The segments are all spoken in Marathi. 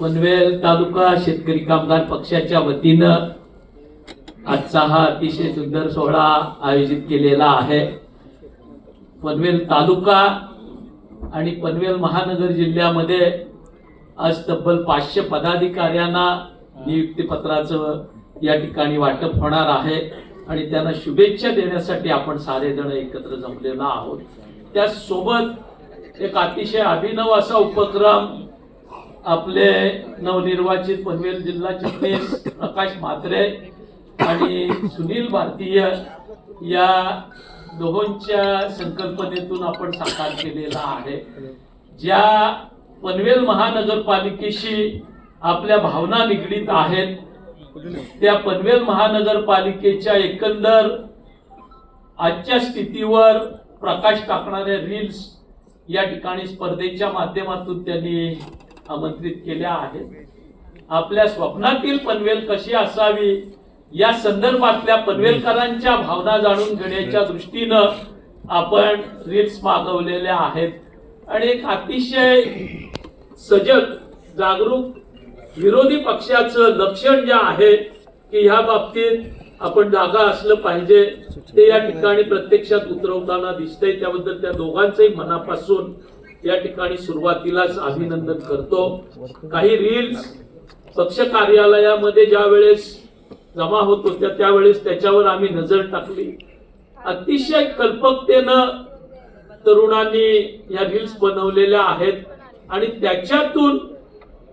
पनवेल तालुका शेतकरी कामगार पक्षाच्या वतीनं आजचा हा अतिशय सुंदर सोहळा आयोजित केलेला आहे. पनवेल तालुका आणि पनवेल महानगर जिल्ह्यामध्ये आज तब्बल पाचशे पदाधिकाऱ्यांना नियुक्तीपत्राचं या ठिकाणी वाटप होणार आहे. आणि त्यांना शुभेच्छा देण्यासाठी आपण सारेजण एकत्र जमलेलो आहोत. त्याचसोबत एक अतिशय अभिनव असा उपक्रम आपले नवनिर्वाचित पनवेल जिल्हा चिटणीस प्रकाश म्हात्रे आणि सुनील भारतीय या दोहोंच्या संकल्पनेतून आपण साकार केलेला आहे. ज्या पनवेल महानगरपालिकेशी आपल्या भावना निगडीत आहेत त्या पनवेल महानगरपालिकेच्या एकंदर आजच्या स्थितीवर प्रकाश टाकणाऱ्या रील्स या ठिकाणी स्पर्धेच्या माध्यमातून त्यांनी आमंत्रित केल्या आहेत. आपल्या स्वप्नातील पनवेल कशी असावी या संदर्भातल्या पनवेलकरांच्या भावना जाणून घेण्याच्या दृष्टीनं आपण रील्स मागवलेल्या आहेत. आणि एक अतिशय सजग जागरूक विरोधी पक्षाचं लक्षण जे आहे की ह्या बाबतीत आपण जागा असलं पाहिजे. ते या ठिकाणी प्रत्यक्षात उतरवताना दिसतंय. त्याबद्दल त्या दोघांचंही मनापासून या ठिकाणी सुरुवातीलाच अभिनंदन करतो. काही रील्स पक्ष कार्यालयामध्ये ज्या वेळेस जमा होत होत्या त्यावेळेस त्याच्यावर आम्ही नजर टाकली. अतिशय कल्पकतेनं तरुणांनी या रील्स बनवलेल्या आहेत. आणि त्याच्यातून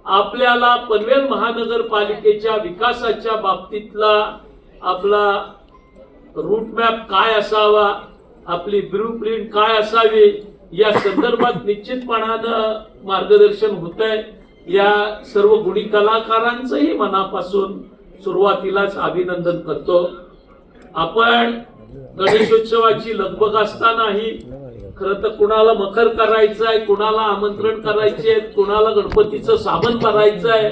आपल्याला पनवेल महानगरपालिकेच्या विकासाच्या बाबतीतला आपला रूट मॅप काय असावा आपली ब्लू प्रिंट काय असावी या संदर्भात निश्चितपणानं मार्गदर्शन होत आहे या सर्व गुणी कलाकारांचंही मनापासून सुरुवातीलाच अभिनंदन करतो. आपण गणेशोत्सवाची लगबग असतानाही खर तर कुणाला मखर करायचं आहे कुणाला आमंत्रण करायचे कुणाला गणपतीचं साबण करायचं आहे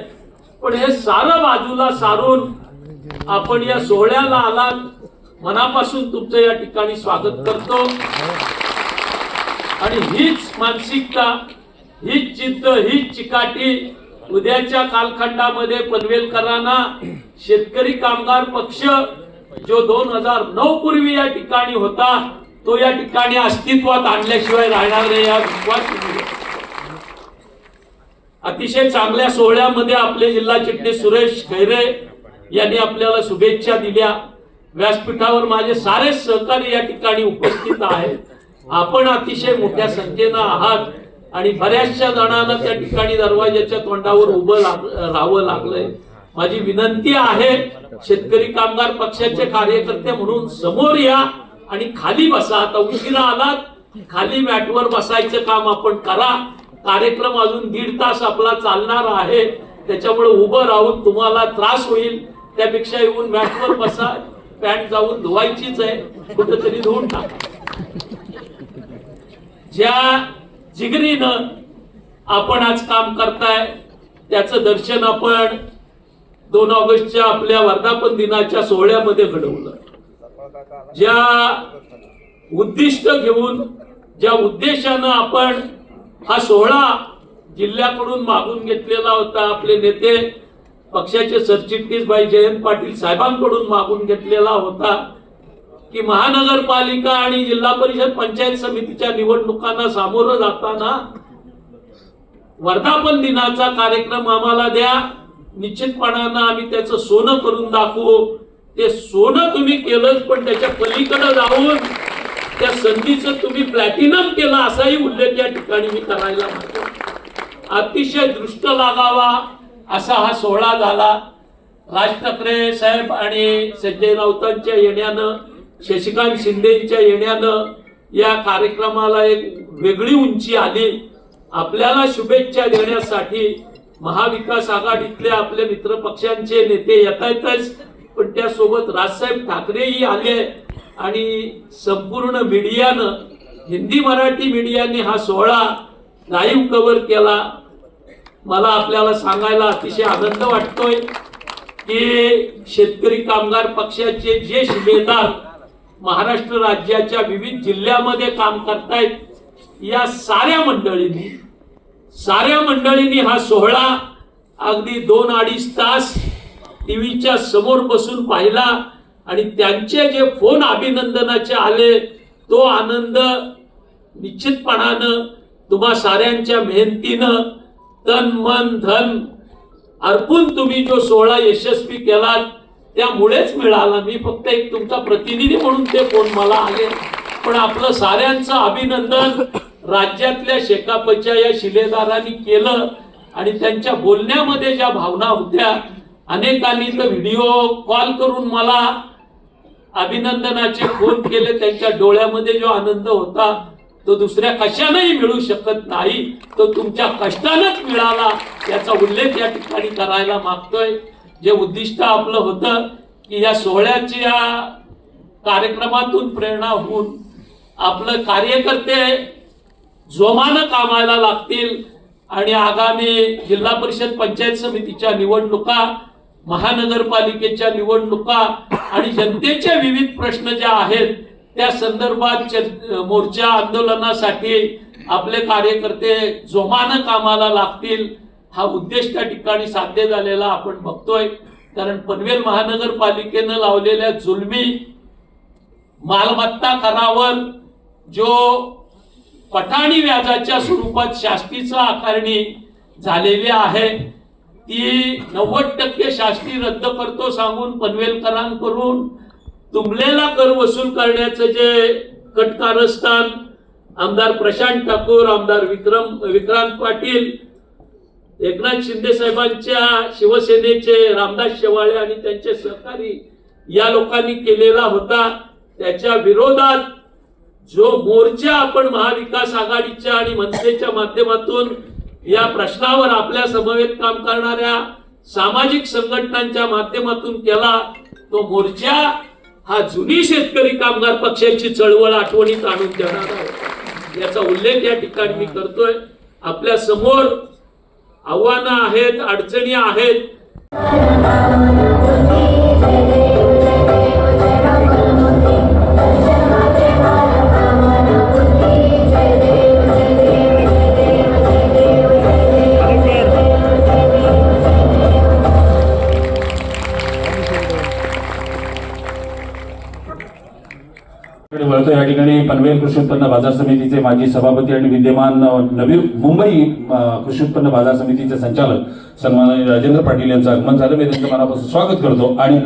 पण हे सारं बाजूला सारून आपण या सोहळ्याला आलात. मनापासून तुमचं या ठिकाणी स्वागत करतो. आणि हीच मानसिकता हीच चिंत हीच चिकाटी उद्याच्या कालखंडामध्ये पनवेलकरांना शेतकरी कामगार पक्ष जो दोन हजार नऊ पूर्वी या ठिकाणी होता तो या ठिकाणी अस्तित्वात आणल्याशिवाय राहणार नाही या विश्वास अतिशय चांगल्या सोहळ्यामध्ये आपले जिल्हा चिटणीस सुरेश खैरे यांनी आपल्याला शुभेच्छा दिल्या. व्यासपीठावर माझे सारे सहकारी या ठिकाणी उपस्थित आहेत. आपण अतिशय मोठ्या संख्येनं आहात आणि बऱ्याचशा जणांना त्या ठिकाणी दरवाजाच्या तोंडावर उभं राहावं लागलंय. माझी विनंती आहे शेतकरी कामगार पक्षाचे कार्यकर्ते म्हणून समोर या. आणि खाली बसा. आता उशिरा आलात. खाली मॅटवर बसायचं काम आपण करा. कार्यक्रम अजून दीड तास आपला चालणार आहे. त्याच्यामुळे उभं राहून तुम्हाला त्रास होईल. त्यापेक्षा येऊन मॅटवर बसा. पॅन्ट जाऊन धुवायचीच आहे. कुठेतरी धुवून टाका. ज्या जिगरीनं आपण आज काम करताय त्याचं दर्शन आपण दोन ऑगस्टच्या आपल्या वर्धापन दिनाच्या सोहळ्यामध्ये घडवलं. ज्या उद्दिष्ट घेऊन ज्या उद्देशानं आपण हा सोहळा जिल्ह्याकडून मागून घेतलेला होता आपले नेते पक्षाचे सरचिटणीस भाई जयंत पाटील साहेबांकडून मागून घेतलेला होता की महानगरपालिका आणि जिल्हा परिषद पंचायत समितीच्या निवडणुकांना सामोरं जाताना वर्धापन दिनाचा कार्यक्रम आम्हाला द्या निश्चितपणानं आम्ही त्याचं सोनं करून दाखवू. ते सोनं तुम्ही केलंच पण त्याच्या पलीकडे जाऊन त्या संधीचं तुम्ही प्लॅटिनम केलं असाही उल्लेख या ठिकाणी मी करायला म्हणतो. अतिशय दृष्ट लागावा असा हा सोहळा झाला. राज ठाकरे साहेब आणि संजय राऊतांच्या येण्यानं शशिकांत शिंदेच्या येण्यानं या कार्यक्रमाला एक वेगळी उंची आली. आपल्याला शुभेच्छा देण्यासाठी महाविकास आघाडीतले आपले मित्र पक्षांचे नेते येत आहेतच पण त्यासोबत राजसाहेब ठाकरेही आले आणि संपूर्ण मीडियानं हिंदी मराठी मीडियाने हा सोहळा लाईव्ह कव्हर केला. मला आपल्याला सांगायला अतिशय आनंद वाटतोय की शेतकरी कामगार पक्षाचे जे शिलेदार महाराष्ट्र राज्याच्या विविध जिल्ह्यामध्ये काम करतायत. या साऱ्या मंडळींनी साऱ्या मंडळींनी हा सोहळा अगदी दोन अडीच तास टी व्हीच्या समोर बसून पाहिला आणि त्यांचे जे फोन अभिनंदनाचे आले तो आनंद निश्चितपणानं तुम्हा साऱ्यांच्या मेहनतीनं तन मन धन अर्पून तुम्ही जो सोहळा यशस्वी केलात त्यामुळेच मिळाला. मी फक्त एक तुमचा प्रतिनिधी म्हणून ते फोन मला आले. पण आपलं साऱ्यांचं अभिनंदन राज्यातल्या शेकापच्या या शिलेदारांनी केलं आणि त्यांच्या बोलण्यामध्ये ज्या भावना होत्या अनेकांनी तर व्हिडिओ कॉल करून मला अभिनंदनाचे फोन केले. त्यांच्या डोळ्यामध्ये जो आनंद होता तो दुसऱ्या कशानंही मिळू शकत नाही. तो तुमच्या कष्टानंच मिळाला. याचा उल्लेख या ठिकाणी करायला मागतोय. जे उद्दिष्ट आपलं होतं की या सोहळ्याच्या कार्यक्रमातून प्रेरणा होऊन आपलं कार्यकर्ते जोमानं कामाला लागतील. आणि आगामी जिल्हा परिषद पंचायत समितीच्या निवडणुका महानगरपालिकेच्या निवडणुका आणि जनतेचे विविध प्रश्न ज्या आहेत त्या संदर्भात मोर्चा आंदोलनासाठी आपले कार्यकर्ते जोमानं कामाला लागतील हा उद्देश त्या ठिकाणी साध्य झालेला आपण बघतोय. कारण पनवेल महानगरपालिकेनं लावलेल्या जुलमी मालमत्ता करावर जो पठाणी व्याजाच्या स्वरूपात शास्तीचा आकारणी झालेली आहे ती नव्वद टक्के शास्त्री रद्द करतो सांगून पनवेलकरांकडून तुंबलेला कर वसूल करण्याचं जे कटकारस्थान आमदार प्रशांत ठाकूर आमदार विक्रम विक्रांत पाटील एकनाथ शिंदे साहेबांच्या शिवसेनेचे रामदास शेवाळे आणि त्यांचे सहकारी या लोकांनी केलेला होता. त्याच्या विरोधात जो मोर्चा आपण महाविकास आघाडीच्या आणि मनसेच्या माध्यमातून या प्रश्नावर आपल्या समवेत काम करणाऱ्या सामाजिक संघटनांच्या माध्यमातून केला तो मोर्चा हा जुनी शेतकरी कामगार पक्षाची चळवळ आठवणीत आणून देणार आहे. याचा उल्लेख या ठिकाणी मी करतोय. आपल्यासमोर आव्हानं आहेत अडचणी आहेत. वळतो या ठिकाणी पनवेल कृषी उत्पन्न बाजार समितीचे माजी सभापती आणि विद्यमान नवी मुंबई कृषी उत्पन्न बाजार समितीचे संचालक सन्माननीय राजेंद्र पाटील यांचं आगमन झालं. मी त्यांचं मनापासून स्वागत करतो आणि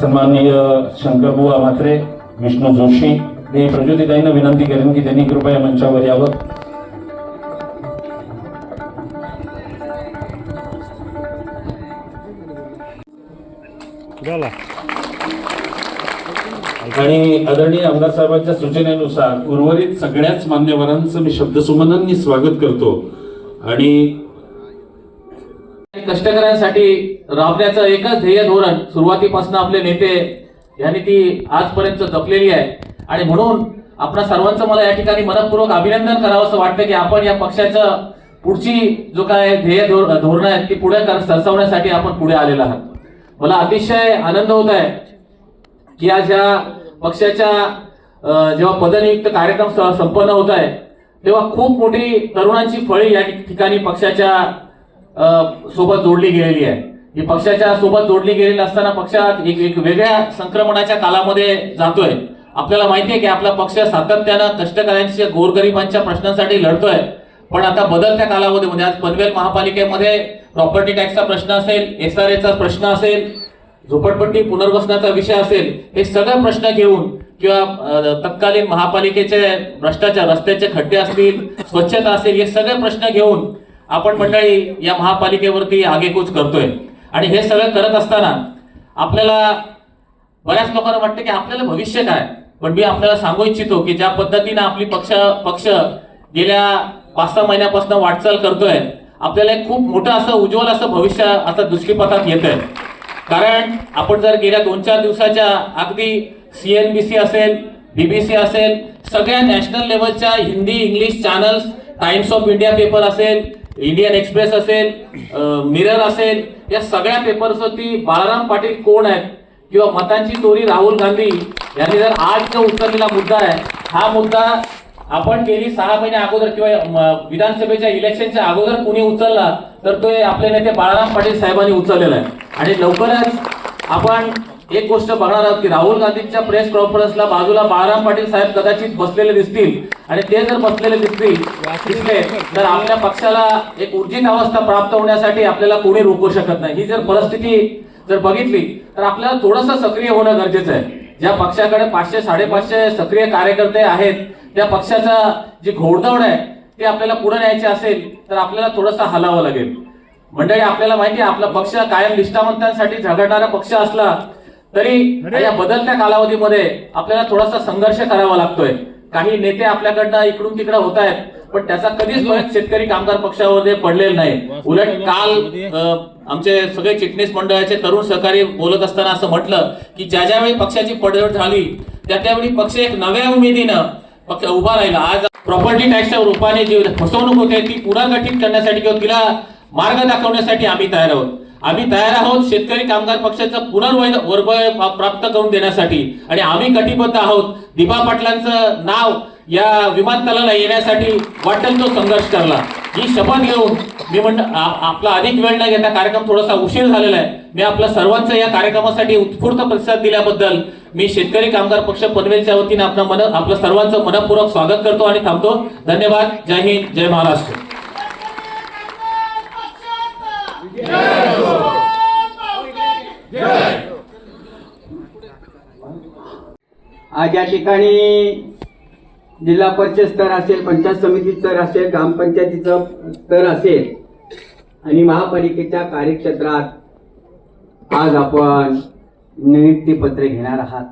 सन्माननीय शंकरबुवा म्हात्रे विष्णू जोशी मी प्रज्योतीताईंना विनंती करेन की त्यांनी कृपया मंचावर यावं. आणि आदरणीय आमदार साहेबांच्या सूचनेनुसार उर्वरित सगळ्याच मान्यवरांचं मी शब्दसुमनांनी स्वागत करतो. आणि कष्टकऱ्यांसाठी राबण्याचं एकच ध्येय धोरण सुरुवातीपासून आपले नेते यांनी ती आजपर्यंत जपलेली आहे. आणि म्हणून आपणा सर्वांचं मला या ठिकाणी मनपूर्वक अभिनंदन करावं असं वाटतं की आपण या पक्षाचं पुढची जो काय ध्येय धोर- धोरणं आहेत ती पुढे सरसावण्यासाठी सरसवण्यासाठी आपण पुढे आलेलो आहात. मला अतिशय आनंद होत आहे की आज या पक्षाच्या जेव्हा पदनियुक्त कार्यक्रम स- संपन्न होत आहे तेव्हा खूप मोठी तरुणांची फळी या ठिकाणी पक्षाच्या सोबत जोडली गेलेली आहे. ही पक्षाच्या सोबत जोडली गेलेली असताना पक्षात एक एक वेगळ्या संक्रमणाच्या कालामध्ये जातोय. आपल्याला माहितीये की आपला पक्ष सातत्यानं कष्टकऱ्यांच्या गोरगरिबांच्या प्रश्नांसाठी लढतोय. पण आता बदलत्या म्हणजे आज पनवेल महापालिकेमध्ये प्रॉपर्टी टॅक्सचा प्रश्न असेल एस आर एचा प्रश्न असेल झोपडपट्टी पुनर्वसनाचा विषय असेल हे सगळे प्रश्न घेऊन किंवा तत्कालीन महापालिकेचे भ्रष्टाचार रस्त्याचे खड्डे असतील स्वच्छता असेल हे सगळे प्रश्न घेऊन आपण मंडळी या महापालिकेवरती आगेकूच करतोय. आणि हे सगळं करत असताना आपल्याला बऱ्याच लोकांना वाटतं की आपल्याला भविष्य काय? पण मी आपल्याला सांगू इच्छितो की ज्या पद्धतीनं आपली पक्ष पक्ष गेल्या पाच सहा महिन्यापासून वाटचाल करतोय आपल्याला एक खूप मोठं असं उज्ज्वल असं भविष्य आता दृष्टीपथात येत आहे कारण आपण जर गेल्या दोन चार दिवसाच्या अगदी सी एन बी सी असेल बीबीसी असेल सगळ्या national लेवलच्या Hindi English channels Times of India paper असेल इंडियन एक्सप्रेस असेल मिरर असेल या सगळ्या पेपर्सवरती बाळाराम पाटील कोण आहेत? किंवा मतांची चोरी राहुल गांधी यांनी जर आज जो उचललेला मुद्दा आहे हा मुद्दा आपण गेली सहा महिने अगोदर किंवा म, विधानसभेच्या इलेक्शनच्या अगोदर कुणी उचलला तर तो आपले नेते बाळाराम पाटील साहेबांनी उचललेला आहे. आणि लवकरच आपण एक गोष्ट बघणार आहोत की राहुल गांधींच्या प्रेस कॉन्फरन्सला बाजूला बाळाराम पाटील साहेब कदाचित बसलेले दिसतील. आणि ते जर बसलेले दिसतील दिसले तर आपल्या पक्षाला एक ऊर्जित अवस्था प्राप्त होण्यासाठी आपल्याला कोणी रोखू शकत नाही. ही जर परिस्थिती जर बघितली तर आपल्याला थोडंसं सक्रिय होणं गरजेचं आहे. ज्या पक्षाकडे पाचशे साडेपाचशे सक्रिय कार्यकर्ते आहेत त्या पक्षाचा जी घोडदौड आहे ती आपल्याला पुढे न्यायचे असेल तर आपल्याला थोडंसं हलावं लागेल. मंडळी आपल्याला माहिती आहे आपला पक्ष कायम निष्ठावंतांसाठी झगडणारा पक्ष असला तरी या बदलत्या कालावधीमध्ये आपल्याला थोडासा संघर्ष करावा लागतोय. काही नेते आपल्याकडनं इकडून तिकडे होत आहेत पण त्याचा कधीच शेतकरी कामगार पक्षामध्ये पडलेला नाही. उलट काल आमचे सगळे चिटणीस मंडळाचे तरुण सहकारी बोलत असताना असं म्हटलं की ज्या ज्यावेळी पक्षाची पडझड झाली त्या त्यावेळी पक्ष एक नव्या उमेदीनं पक्ष उभा राहिला. आज प्रॉपर्टी टॅक्सच्या रूपाने जी फसवणूक होते ती पुनर्गठित करण्यासाठी किंवा तिला मार्ग दाखवण्यासाठी आम्ही तयार आहोत. आम्ही तयार आहोत शेतकरी कामगार पक्षाचं पुनर्वैध वर्ग प्राप्त करून देण्यासाठी. आणि आम्ही कटिबद्ध आहोत. दीपा पाटलांचं नाव या विमानतळाला येण्यासाठी वाटेल तो संघर्ष करला ही शपथ घेऊन मी म्हण आपला अधिक वेळ न घेता कार्यक्रम थोडासा उशीर झालेला आहे. मी आपल्या सर्वांचं या कार्यक्रमासाठी उत्स्फूर्त प्रतिसाद दिल्याबद्दल मी शेतकरी कामगार पक्ष पनवेलच्या वतीने आपलं मन आपलं सर्वांचं मनपूर्वक स्वागत करतो आणि थांबतो. धन्यवाद. जय हिंद. जय महाराष्ट्र. आज या ठिकाणी जिल्हा परिषद स्तर असेल पंचायत समिती स्तर असेल ग्रामपंचायतीचं स्तर असेल आणि महापालिकेच्या कार्यक्षेत्रात आज आपण नियुक्तीपत्रे घेणार आहात.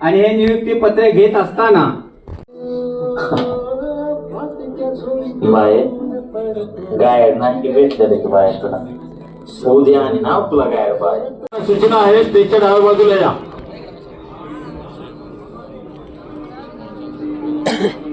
आणि हे नियुक्तीपत्रे घेत असताना सूचना आहे स्टेजच्या डाव्या बाजूला या. Ugh.